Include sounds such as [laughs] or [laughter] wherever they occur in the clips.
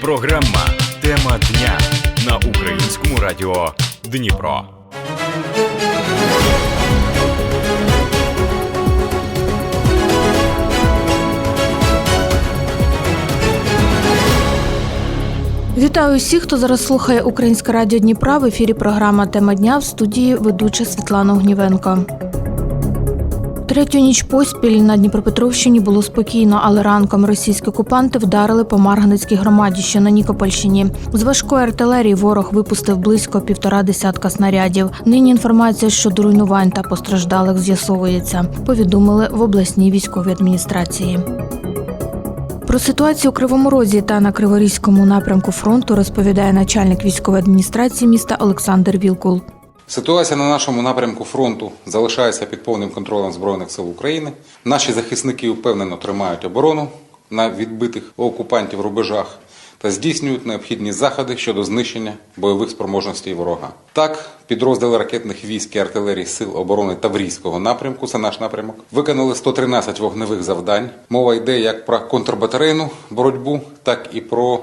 Програма Тема дня на українському радіо Дніпро. Вітаю усіх, хто зараз слухає Українське радіо Дніпра. В ефірі програма Тема дня в студії ведуча Світлана Огнівенко. Третю ніч поспіль на Дніпропетровщині було спокійно, але ранком російські окупанти вдарили по Марганецькій громаді, що на Нікопольщині. З важкої артилерії ворог випустив близько півтора десятка снарядів. Нині інформація щодо руйнувань та постраждалих з'ясовується. Повідомили в обласній військовій адміністрації. Про ситуацію у Кривому Розі та на Криворізькому напрямку фронту розповідає начальник військової адміністрації міста Олександр Вілкул. Ситуація на нашому напрямку фронту залишається під повним контролем Збройних сил України. Наші захисники впевнено тримають оборону на відбитих окупантів рубежах та здійснюють необхідні заходи щодо знищення бойових спроможностей ворога. Так, підрозділи ракетних військ і артилерії сил оборони Таврійського напрямку, це наш напрямок, виконали 113 вогневих завдань. Мова йде як про контрбатарейну боротьбу, так і про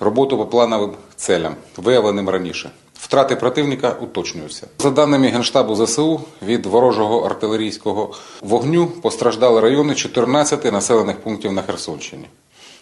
роботу по плановим целям, виявленим раніше. Втрати противника уточнюються. За даними Генштабу ЗСУ, від ворожого артилерійського вогню постраждали райони 14 населених пунктів на Херсонщині.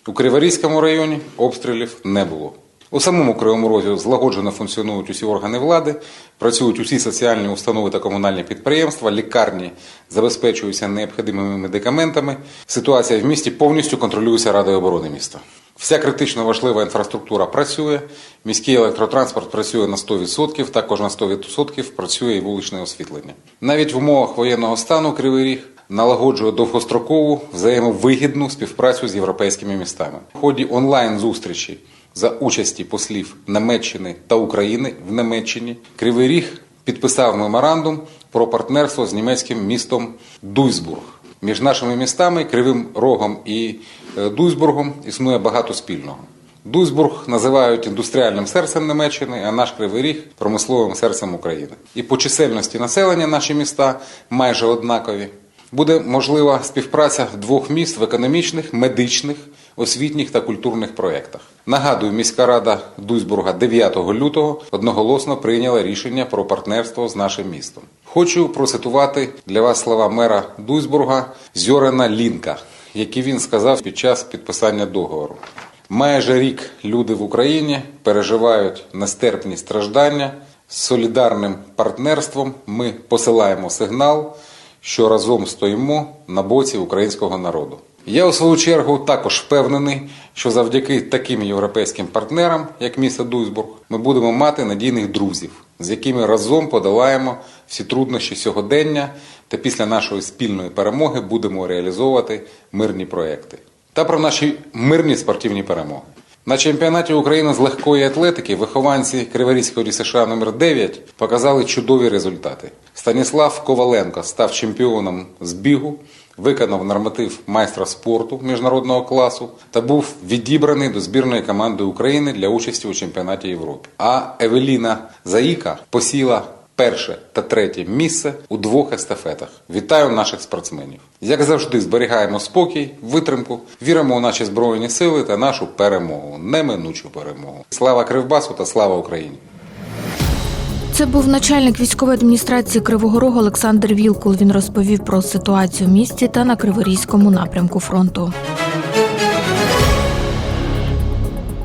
У Криворізькому районі обстрілів не було. У самому Кривому Розі злагоджено функціонують усі органи влади, працюють усі соціальні установи та комунальні підприємства, лікарні забезпечуються необхідними медикаментами. Ситуація в місті повністю контролюється Радою оборони міста. Вся критично важлива інфраструктура працює, міський електротранспорт працює на 100%, також на 100% працює і вуличне освітлення. Навіть в умовах воєнного стану Кривий Ріг налагоджує довгострокову взаємовигідну співпрацю з європейськими містами. В ході онлайн-зустрічі за участі послів Німеччини та України в Німеччині Кривий Ріг підписав меморандум про партнерство з німецьким містом Дуйсбург. Між нашими містами Кривим Рогом і Дуйсбургом існує багато спільного. Дуйсбург називають індустріальним серцем Німеччини, а наш Кривий Ріг промисловим серцем України. І по чисельності населення наші міста майже однакові. Буде можлива співпраця двох міст в економічних, медичних, освітніх та культурних проєктах. Нагадую, міська рада Дуйсбурга 9 лютого одноголосно прийняла рішення про партнерство з нашим містом. Хочу процитувати для вас слова мера Дуйсбурга Зьорена Лінка, які він сказав під час підписання договору. Майже рік люди в Україні переживають нестерпні страждання. З солідарним партнерством ми посилаємо сигнал, що разом стоїмо на боці українського народу. Я у свою чергу також впевнений, що завдяки таким європейським партнерам, як місто Дуйсбург, ми будемо мати надійних друзів, з якими разом подолаємо всі труднощі сьогодення та після нашої спільної перемоги будемо реалізовувати мирні проекти. Та про наші мирні спортивні перемоги. На чемпіонаті України з легкої атлетики вихованці Криворізького ДСШ номер 9 показали чудові результати. Станіслав Коваленко став чемпіоном з бігу, виконав норматив майстра спорту міжнародного класу та був відібраний до збірної команди України для участі у чемпіонаті Європи. А Евеліна Заїка посіла перше та третє місце у двох естафетах. Вітаю наших спортсменів! Як завжди, зберігаємо спокій, витримку, віримо у наші збройні сили та нашу перемогу, неминучу перемогу. Слава Кривбасу та слава Україні! Це був начальник військової адміністрації Кривого Рогу Олександр Вілкул. Він розповів про ситуацію в місті та на Криворізькому напрямку фронту.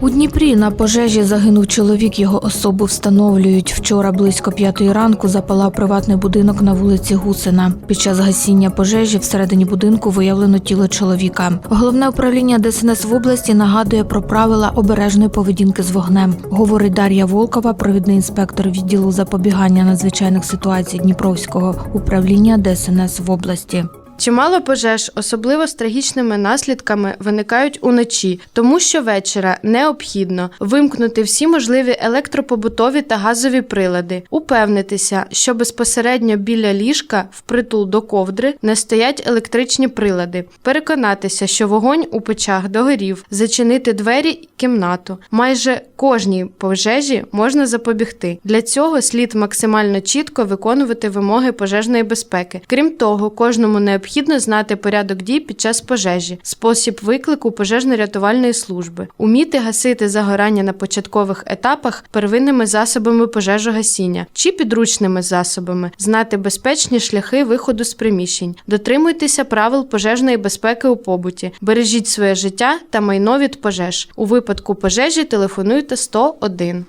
У Дніпрі на пожежі загинув чоловік. Його особу встановлюють. Вчора близько п'ятої ранку запалав приватний будинок на вулиці Гусина. Під час гасіння пожежі всередині будинку виявлено тіло чоловіка. Головне управління ДСНС в області нагадує про правила обережної поведінки з вогнем. Говорить Дар'я Волкова, провідний інспектор відділу запобігання надзвичайних ситуацій Дніпровського управління ДСНС в області. Чимало пожеж, особливо з трагічними наслідками, виникають уночі, тому що вечора необхідно вимкнути всі можливі електропобутові та газові прилади, упевнитися, що безпосередньо біля ліжка, впритул до ковдри, не стоять електричні прилади, переконатися, що вогонь у печах догорів, зачинити двері і кімнату. Майже кожній пожежі можна запобігти. Для цього слід максимально чітко виконувати вимоги пожежної безпеки. Крім того, кожному необхідно Необхідно знати порядок дій під час пожежі, спосіб виклику пожежно-рятувальної служби, уміти гасити загорання на початкових етапах первинними засобами пожежогасіння чи підручними засобами, знати безпечні шляхи виходу з приміщень, дотримуйтеся правил пожежної безпеки у побуті, бережіть своє життя та майно від пожеж. У випадку пожежі телефонуйте 101.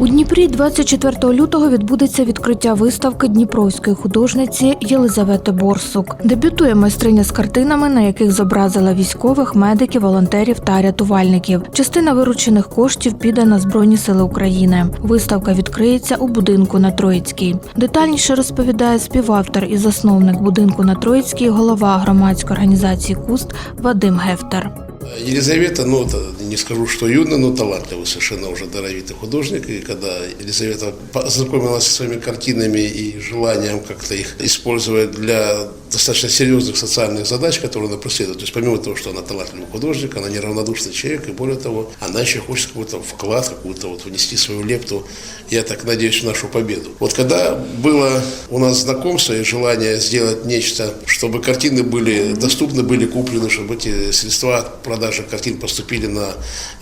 У Дніпрі 24 лютого відбудеться відкриття виставки дніпровської художниці Єлизавети Борсук. Дебютує майстриня з картинами, на яких зобразила військових, медиків, волонтерів та рятувальників. Частина виручених коштів піде на Збройні Сили України. Виставка відкриється у будинку на Троїцькій. Детальніше розповідає співавтор і засновник будинку на Троїцькій, голова громадської організації Куст Вадим Гефтер. Елизавета, ну, не скажу, что юный, но талантливый совершенно уже даровитый художник. И когда Елизавета познакомилась со своими картинами и желанием как-то их использовать для достаточно серьезных социальных задач, которые она преследует. То есть помимо того, что она талантливый художник, она неравнодушный человек, и более того, она еще хочет какой-то вклад, какую-то вот внести свою лепту, я так надеюсь, в нашу победу. Вот когда было у нас знакомство и желание сделать нечто, чтобы картины были доступны, были куплены, чтобы эти средства от продажи картин поступили на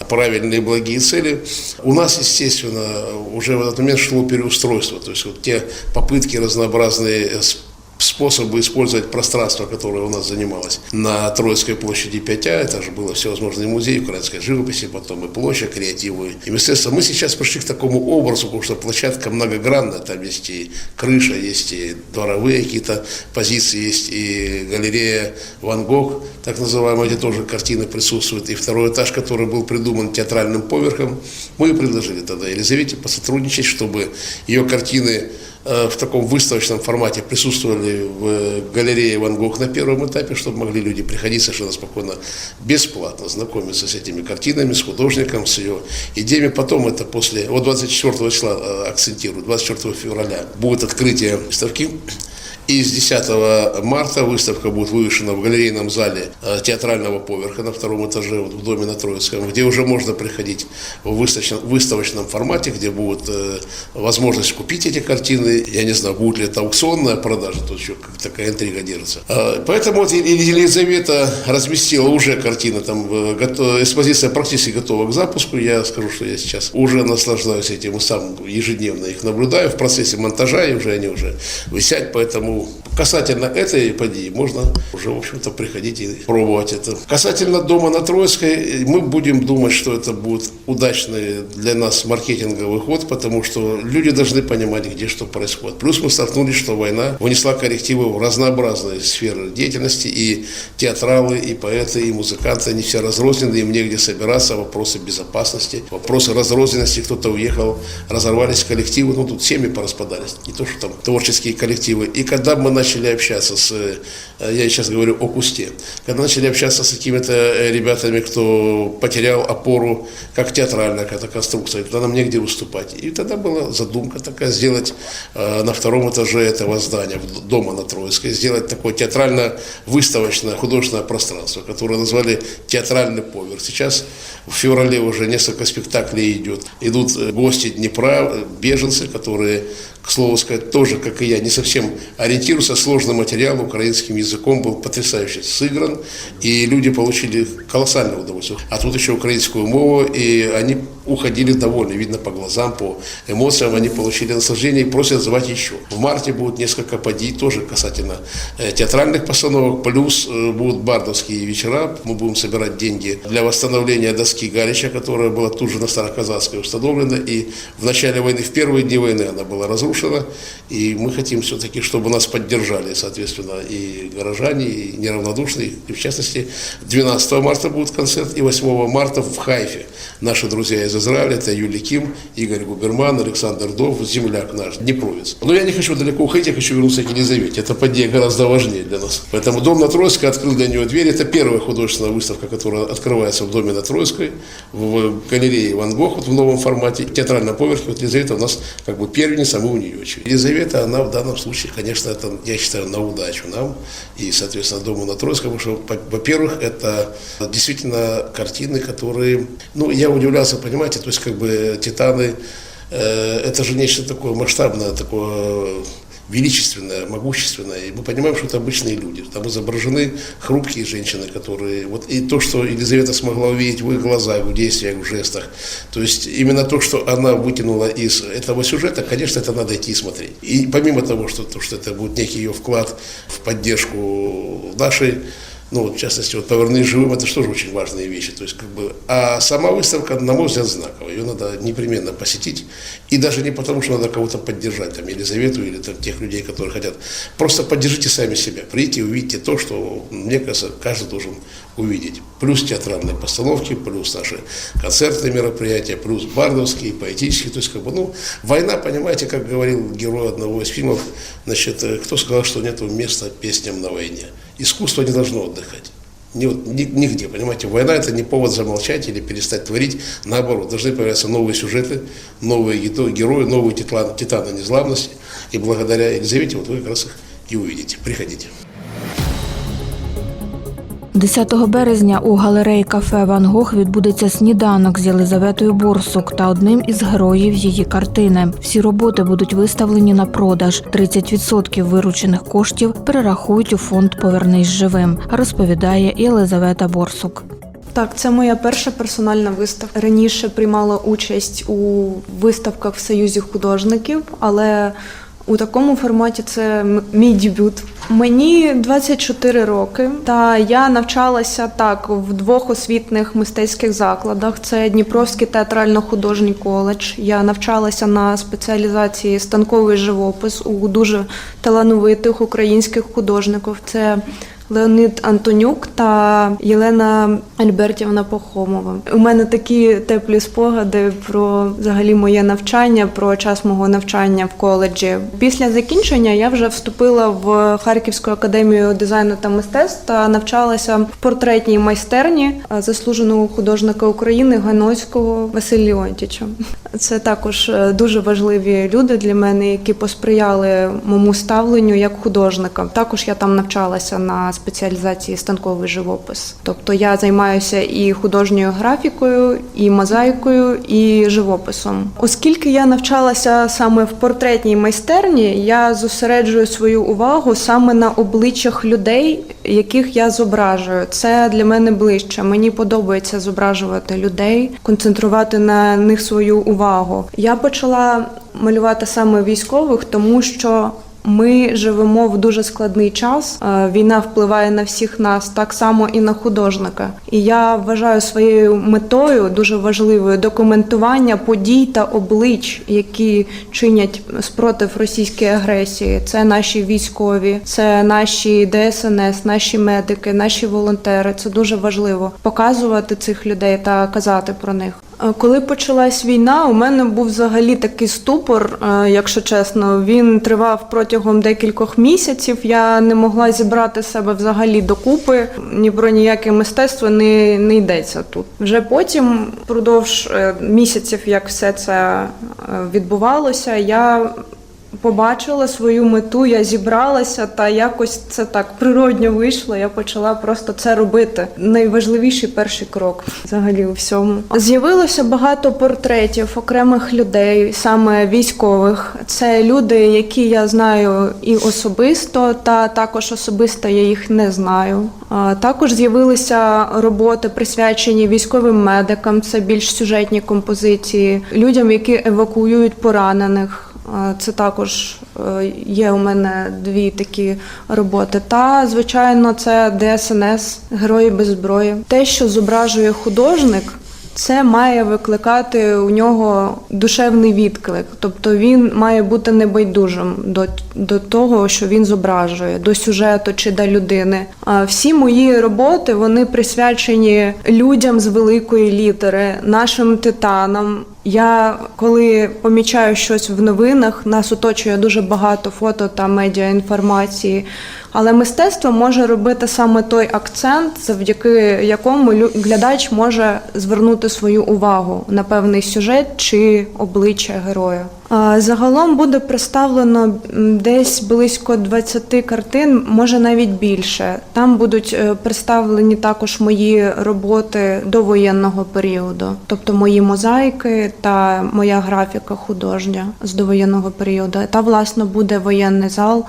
правильные благие цели, у нас, естественно, уже в этот момент шло переустройство. То есть вот те попытки разнообразные с способы использовать пространство, которое у нас занималось на Троицкой площади 5А, это же было всевозможные музеи украинской живописи, потом и площадь креативы. И, естественно, мы сейчас пришли к такому образу, потому что площадка многогранная, там есть и крыша, есть и дворовые какие-то позиции, есть и галерея Ван Гог, так называемая, где тоже картины присутствуют, и второй этаж, который был придуман театральным поверхом. Мы предложили тогда Елизавете посотрудничать, чтобы ее картины в таком выставочном формате присутствовали в галерее Ван Гог на первом этапе, чтобы могли люди приходить совершенно спокойно, бесплатно знакомиться с этими картинами, с художником, с ее идеями. Потом это после, вот 24 числа э, акцентирую, 24 февраля будет открытие выставки. И с 10 марта выставка будет вывешена в галерейном зале э, театрального поверха на втором этаже вот в доме на Троицком, где уже можно приходить в выставочном, формате, где будет э, возможность купить эти картины. Я не знаю, будет ли это аукционная продажа, тут еще такая интрига держится. Э, поэтому вот Елизавета разместила уже картины, там экспозиция практически готова к запуску. Я скажу, что я сейчас уже наслаждаюсь этим и сам ежедневно их наблюдаю в процессе монтажа, и уже они уже висят, поэтому como касательно этой подии можно уже, в общем-то, приходить и пробовать это. Касательно дома на Троицкой, мы будем думать, что это будет удачный для нас маркетинговый ход, потому что люди должны понимать, где что происходит. Плюс мы столкнулись, что война внесла коррективы в разнообразные сферы деятельности, и театралы, и поэты, и музыканты, они все разрознены, им негде собираться, вопросы безопасности, вопросы разрозненности, кто-то уехал, разорвались коллективы, ну тут семьи пораспадались, не то, что там творческие коллективы. И когда мы начали общаться с, э, я сейчас говорю о Кусте, когда начали общаться с какими-то э, ребятами, кто потерял опору, как театральная какая-то конструкция, тогда нам негде выступать. И тогда была задумка такая, сделать э, на втором этаже этого здания, дома на Троицкой, сделать такое театрально-выставочное художественное пространство, которое назвали театральный поверх. Сейчас в феврале уже несколько спектаклей идет. Идут гости Днепра, беженцы, которые, к слову сказать, тоже, как и я, не совсем ориентируются. Сложный материал украинским языком был потрясающе сыгран, и люди получили колоссальное удовольствие. А тут еще украинскую мову, и они уходили довольны, видно по глазам, по эмоциям, они получили наслаждение и просят звать еще. В марте будет несколько подий, тоже касательно э, театральных постановок, плюс э, будут бардовские вечера, мы будем собирать деньги для восстановления доски Галича, которая была тут же на Староказацкой установлена, и в начале войны, в первые дни войны она была разрушена, и мы хотим все-таки, чтобы нас поддержали, соответственно, и горожане, и неравнодушные, и в частности, 12 марта будет концерт, и 8 марта в Хайфе. Наши друзья из Израиля, это Юлий Ким, Игорь Губерман, Александр Дов, земляк наш, Днепровец. Но я не хочу далеко уходить, я хочу вернуться к Елизавете. Это подея гораздо важнее для нас. Поэтому Дом на Троицкой открыл для нее дверь. Это первая художественная выставка, которая открывается в Доме на Троицкой, в галерее Ван Гог вот в новом формате. В театральном поверхе вот Елизавета у нас как бы первенница, а мы у нее очередь. Елизавета, она в данном случае, конечно, это, я считаю, на удачу нам и, соответственно, Дому на Троицкой, потому что, по- во-первых, это действительно картины, которые, ну, я удивлялся, понимаете, то есть как бы Титаны, э, это же нечто такое масштабное, такое величественная, могущественная. И мы понимаем, что это обычные люди. Там изображены хрупкие женщины, которые... Вот и то, что Елизавета смогла увидеть в их глазах, в действиях, в жестах. То есть именно то, что она вытянула из этого сюжета, конечно, это надо идти и смотреть. И помимо того, что, то, что это будет некий ее вклад в поддержку нашей ну, вот, в частности, вот «Повернись живым» – это же тоже очень важные вещи. То есть, как бы, а сама выставка, на мой взгляд, знаковая. Ее надо непременно посетить. И даже не потому, что надо кого-то поддержать, там, Елизавету или там, тех людей, которые хотят. Просто поддержите сами себя. Придите и увидите то, что, мне кажется, каждый должен увидеть. Плюс театральные постановки, плюс наши концертные мероприятия, плюс бардовские, поэтические. То есть, как бы, ну, война, понимаете, как говорил герой одного из фильмов, значит, э, кто сказал, что нет места песням на войне. Искусство не должно отдыхать. Ни, ни- нигде, понимаете, война это не повод замолчать или перестать творить, наоборот, должны появляться новые сюжеты, новые геро- герои, новые титаны, титаны незглавности, и благодаря Елизавете вот вы как раз их и увидите. Приходите. 10 березня у галереї кафе Ван Гог відбудеться сніданок з Єлизаветою Борсук та одним із героїв її картини. Всі роботи будуть виставлені на продаж. 30% виручених коштів перерахують у фонд Повернись живим, розповідає Єлизавета Борсук. Так, це моя перша персональна виставка. Раніше приймала участь у виставках в Союзі художників, але у такому форматі це мій дебют. Мені 24 роки, та я навчалася так в двох освітних мистецьких закладах. Це Дніпровський театрально-художній коледж. Я навчалася на спеціалізації станковий живопис у дуже талановитих українських художників. Це Леонід Антонюк та Єлена Альбертівна Похомова. У мене такі теплі спогади про взагалі моє навчання, про час мого навчання в коледжі. Після закінчення я вже вступила в Харківську академію дизайну та мистецтв та навчалася в портретній майстерні заслуженого художника України Ганоцького Василя Леонтіча. Це також е, дуже важливі люди для мене, які посприяли моєму ставленню як художника. Також я там навчалася на спеціалізації станковий живопис. Тобто я займаюся і художньою графікою, і мозаїкою, і живописом. Оскільки я навчалася саме в портретній майстерні, я зосереджую свою увагу саме на обличчях людей, яких я зображую. Це для мене ближче. Мені подобається зображувати людей, концентрувати на них свою увагу. Я почала малювати саме військових, тому що ми живемо в дуже складний час. Е, Війна впливає на всіх нас, так само і на художника. І я вважаю своєю метою дуже важливою документування подій та облич, які чинять спротив російській агресії. Це наші військові, це наші ДСНС, наші медики, наші волонтери. Це дуже важливо показувати цих людей та казати про них. Коли почалась війна, у мене був взагалі такий ступор, е, якщо чесно. Він тривав протягом декількох місяців. Я не могла зібрати себе взагалі докупи. Ні про ніяке мистецтво не, не йдеться тут. Вже потім, впродовж е, місяців, як все це е, відбувалося, я побачила свою мету, я зібралася, та якось це так природньо вийшло. Я почала просто це робити. Найважливіший перший крок взагалі у всьому. З'явилося багато портретів окремих людей, саме військових. Це люди, які я знаю і особисто, та також особисто я їх не знаю. Також з'явилися роботи, присвячені військовим медикам. Це більш сюжетні композиції, людям, які евакуюють поранених. Це також е, є у мене дві такі роботи. Та, звичайно, це ДСНС, герої без зброї. Те, що зображує художник, це має викликати у нього душевний відклик. Тобто він має бути небайдужим до, до того, що він зображує, до сюжету чи до людини. А всі мої роботи вони присвячені людям з великої літери, нашим титанам. Я коли помічаю щось в новинах, нас оточує дуже багато фото та медіа інформації. Але мистецтво може робити саме той акцент, завдяки якому глядач може звернути свою увагу на певний сюжет чи обличчя героя. Загалом буде представлено десь близько 20 картин, може навіть більше. Там будуть е, представлені також мої роботи до воєнного періоду, тобто мої мозаїки та моя графіка художня з довоєнного періоду. Та власне буде воєнний зал.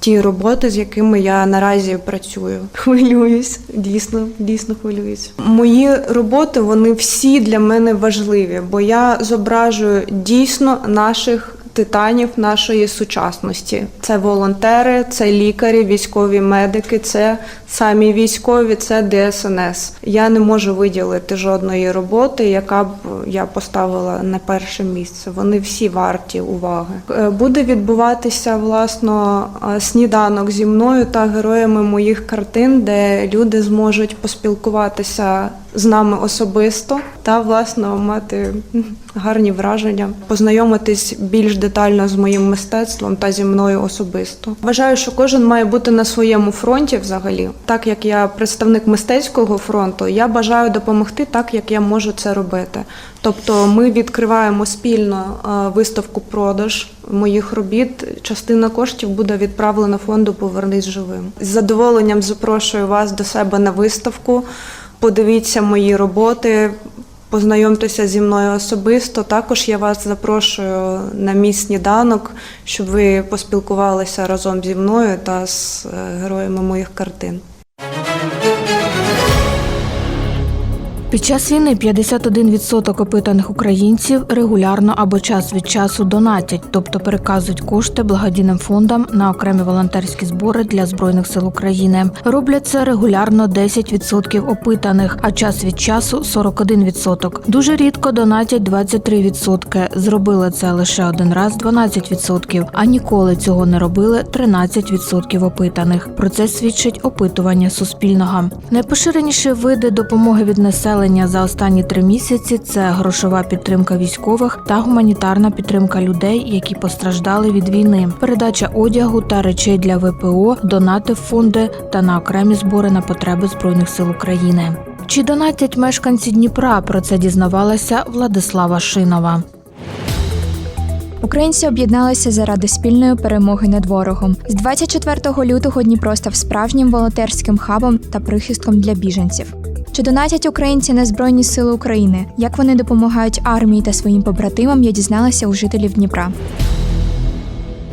Ті роботи, з якими я наразі працюю. [laughs] Хвилююсь, дійсно, дійсно хвилююсь. Мої роботи вони всі для мене важливі, бо я зображую дійсно наших титанів нашої сучасності. Це волонтери, це лікарі, військові медики, це самі військові, це ДСНС. Я не можу виділити жодної роботи, яка б я поставила на перше місце. Вони всі варті уваги. Е, Буде відбуватися власно е, сніданок зі мною та героями моїх картин, де люди зможуть поспілкуватися з нами особисто та власне мати гарні враження, познайомитись більш детально з моїм мистецтвом та зі мною особисто. Вважаю, що кожен має бути на своєму фронті взагалі. Так як я представник мистецького фронту, я бажаю допомогти так, як я можу це робити. Тобто, ми відкриваємо спільно е, виставку продаж моїх робіт. Частина коштів буде відправлена фонду Повернись живим. З задоволенням запрошую вас до себе на виставку. Подивіться мої роботи, познайомтеся зі мною особисто. Також я вас запрошую на мій сніданок, щоб ви поспілкувалися разом зі мною та з е, героями моїх картин. Під час війни 51% опитаних українців регулярно або час від часу донатять, тобто переказують кошти благодійним фондам на окремі волонтерські збори для збройних сил України. Роблять це регулярно 10% опитаних, а час від часу 41%. Дуже рідко донатять 23%. Зробили це лише один раз 12%, а ніколи цього не робили 13% опитаних. Про це свідчить опитування Суспільного. Найпоширеніші види допомоги від населення за останні три місяці це грошова підтримка військових та гуманітарна підтримка людей, які постраждали від війни, передача одягу та речей для ВПО, донати в фонди та на окремі збори на потреби збройних сил України. Чи донатять мешканці Дніпра? Про це дізнавалася Владислава Шинова. Українці об'єдналися заради спільної перемоги над ворогом. З 24 лютого Дніпро став справжнім волонтерським хабом та прихистком для біженців. Чи донатять українці на Збройні Сили України? Як вони допомагають армії та своїм побратимам, я дізналася у жителів Дніпра.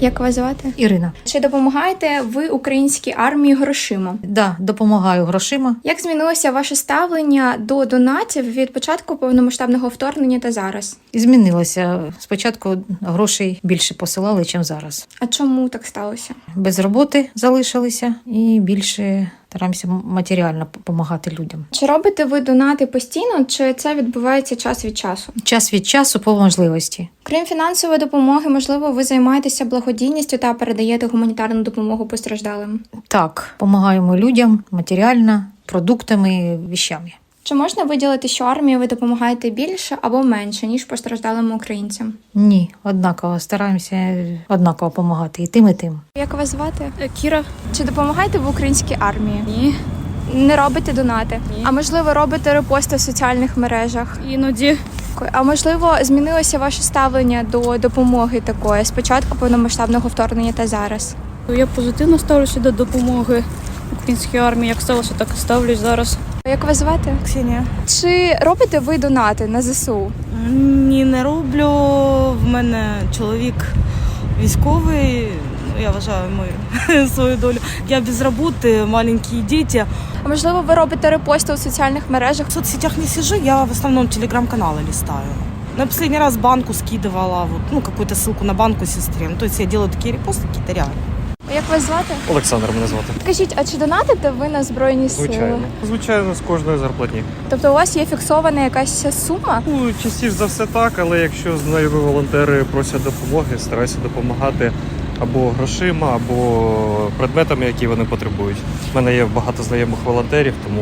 Як вас звати? Ірина, Чи допомагаєте ви українській армії грошима? да, допомагаю грошима. Як змінилося ваше ставлення до донатів від початку повномасштабного вторгнення та зараз? Змінилося. Спочатку грошей більше посилали, ніж зараз. А чому так сталося? Без роботи залишилися і більше стараємося матеріально допомагати людям. Чи робите ви донати постійно, чи це відбувається час від часу? Час від часу по можливості. Крім фінансової допомоги, можливо, ви займаєтеся благодійністю та передаєте гуманітарну допомогу постраждалим. Так, допомагаємо людям матеріально, продуктами, віщами. Чи можна виділити, що армії ви допомагаєте більше або менше, ніж постраждалим українцям? Ні, однаково стараємося однаково допомагати і тим, і тим. Як вас звати? Кіра, Чи допомагаєте в українській армії? ні, Не робите донати? Ні. А можливо, робите репости в соціальних мережах? іноді А можливо, змінилося ваше ставлення до допомоги такої з початку повномасштабного вторгнення та зараз? я позитивно ставлюся до допомоги українській армії. Як сталося, так і ставлюсь зараз. Як вас звати? Ксенія. Чи робите ви донати на ЗСУ? Ні, не роблю. В мене чоловік військовий. Ну, Я вважаю мою [laughs] свою долю. Я без роботи, маленькі діти. А можливо, ви робите репости у соціальних мережах? В соцсетях не сижу, я в основном телеграм-каналы листаю. На последний раз банку скидывала, вот, ну, какую-то ссылку на банку сестре. Ну, то есть я делаю такие репосты какие-то реально. Як вас звати? Олександр мене звати. Скажіть, а чи донатите ви на збройні сили? Звичайно. Звичайно, з кожної зарплатні. Тобто у вас є фіксована якась сума? Ну, частіше за все так, але якщо знайомі волонтери просять допомоги, стараюся допомагати або грошима, або предметами, які вони потребують. У мене є багато знайомих волонтерів, тому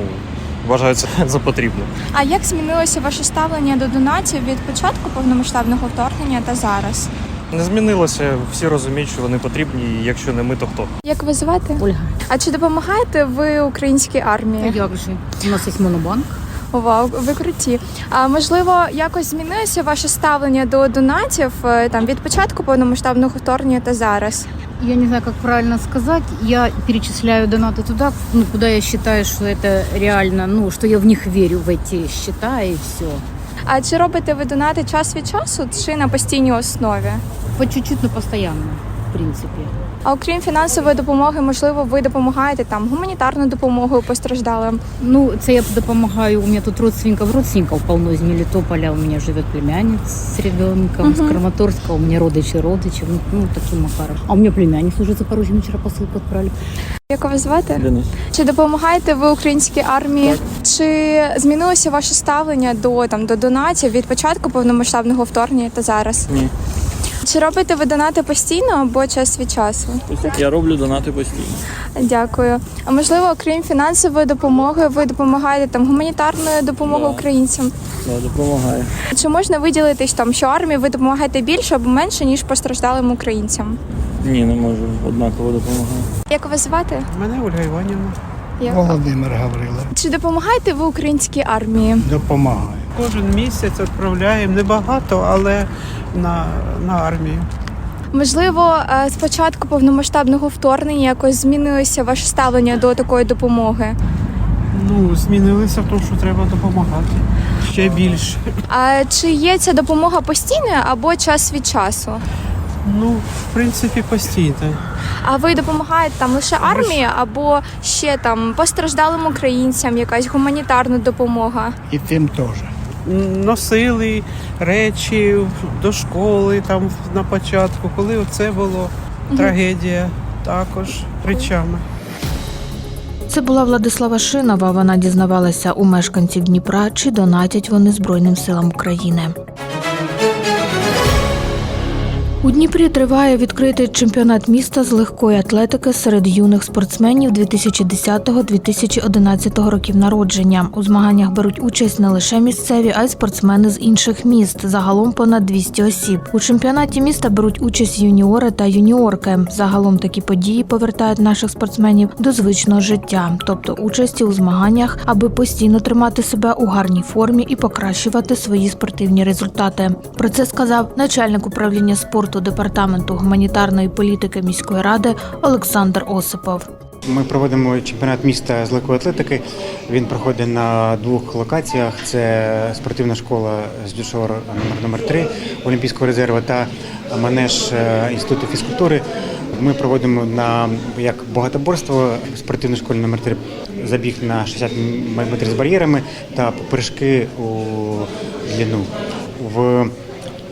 вважаю це [laughs] за потрібне. А як змінилося ваше ставлення до донатів від початку повномасштабного вторгнення та зараз? Не змінилося, всі розуміють, що вони потрібні, і якщо не ми, то хто? Як ви звати? Ольга. А чи допомагаєте ви українській армії? Як же? У нас є монобанк. Вау, ви круті. А можливо, якось змінилося ваше ставлення до донатів е, там від початку повномасштабного вторгнення та зараз? Я не знаю, как правильно сказать. Я перечисляю донаты туда, ну, куда я считаю, что это реально, ну, что я в них верю, в эти счета и все. А чи робите ви донати час від часу чи на постійній основі? По чуть-чуть, но постоянно, в принципе. А окрім фінансової допомоги, можливо, ви допомагаєте там гуманітарною допомогою постраждалим. Ну, це я допомагаю. У меня тут родственников, родственников полно из Мелитополя. У меня живет племянница с ребенком, с Краматорска. У меня родичи, родичи. Ну, ну, таким макаром. А у меня племянник служит в Запорожье. Мы вчера посылку. Як вас звати? Денис. Чи допомагаєте ви українській армії? Чи змінилося ваше ставлення до там до донатів від початку повномасштабного вторгнення та зараз? Ні. Чи робите ви донати постійно або час від часу? Я роблю донати постійно. Дякую. А можливо, окрім фінансової допомоги, ви допомагаєте там гуманітарною допомогою Да. українцям? Да, допомагаю. Чи можна виділити там, що армії ви допомагаєте більше або менше ніж постраждалим українцям? Ні, не можу. Однаково допомагаю. Як вас звати? Мене Ольга Іванівна Як? Володимир Гаврила. Чи допомагаєте ви українській армії? Допомагає. Кожен місяць відправляємо небагато, але на, на армію. Можливо, е, з початку повномасштабного вторгнення якось змінилося ваше ставлення до такої допомоги. Ну, змінилися в тому, що треба допомагати. Ще більше. А чи є ця допомога постійною або час від часу? Ну, в принципі, постійно. А ви допомагаєте там лише армії або ще там постраждалим українцям, якась гуманітарна допомога? І тим теж. Носили речі до школи там на початку, коли це було трагедія, також речами. Це була Владислава Шинова. Вона дізнавалася у мешканців Дніпра, чи донатять вони Збройним силам України. У Дніпрі триває відкритий чемпіонат міста з легкої атлетики серед юних спортсменів 2010-2011 років народження. У змаганнях беруть участь не лише місцеві, а й спортсмени з інших міст. Загалом понад 200 осіб. У чемпіонаті міста беруть участь юніори та юніорки. Загалом такі події повертають наших спортсменів до звичного життя, тобто участі у змаганнях, аби постійно тримати себе у гарній формі і покращувати свої спортивні результати. Про це сказав начальник управління спорту департаменту гуманітарної політики міської ради Олександр Осипов. Ми проводимо чемпіонат міста з легкої атлетики. Він проходить на двох локаціях: це спортивна школа з дюшор номер номер 3 Олімпійського резерву та манеж е, інституту фізкультури. Ми проводимо на як багатоборство в спортивній школі номер 3 забіг на 60 метрів з бар'єрами та прыжки у длину. В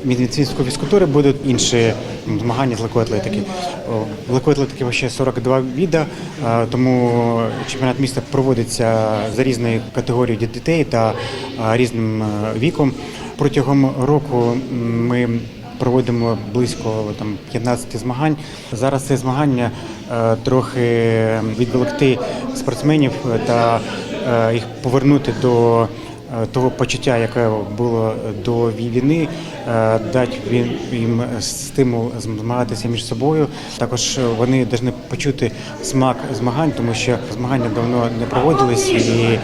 медицинської фізкультури будуть інші змагання з легкої атлетики. В легкої атлетики ще 42 віда, тому чемпіонат міста проводиться за різною категорією дітей та різним е, віком. Протягом року ми проводимо близько там 15 змагань. Зараз це змагання е, трохи відволікти спортсменів та е, їх повернути до того почуття, яке було до війни, е, дати їм стимул змагатися між собою. Також вони повинні почути смак змагань, тому що змагання давно не проводились і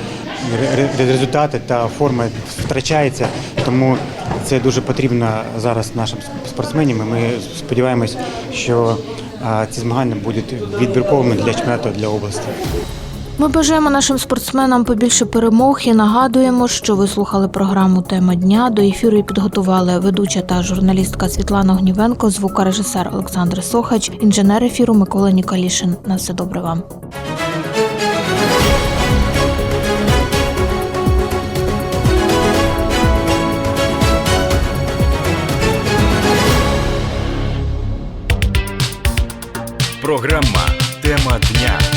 ре- ре- результати та форма втрачається. Тому це дуже потрібно зараз нашим спортсменам. Ми сподіваємось, що ці змагання будуть відбірковими для чемпіонату для області. Ми бажаємо нашим спортсменам побільше перемог і нагадуємо, що ви слухали програму Тема дня. До ефіру її підготували ведуча та журналістка Світлана Гнівенко, звукорежисер Олександр Сохач, інженер ефіру Микола Нікалішин. На все добре вам. Програма Тема дня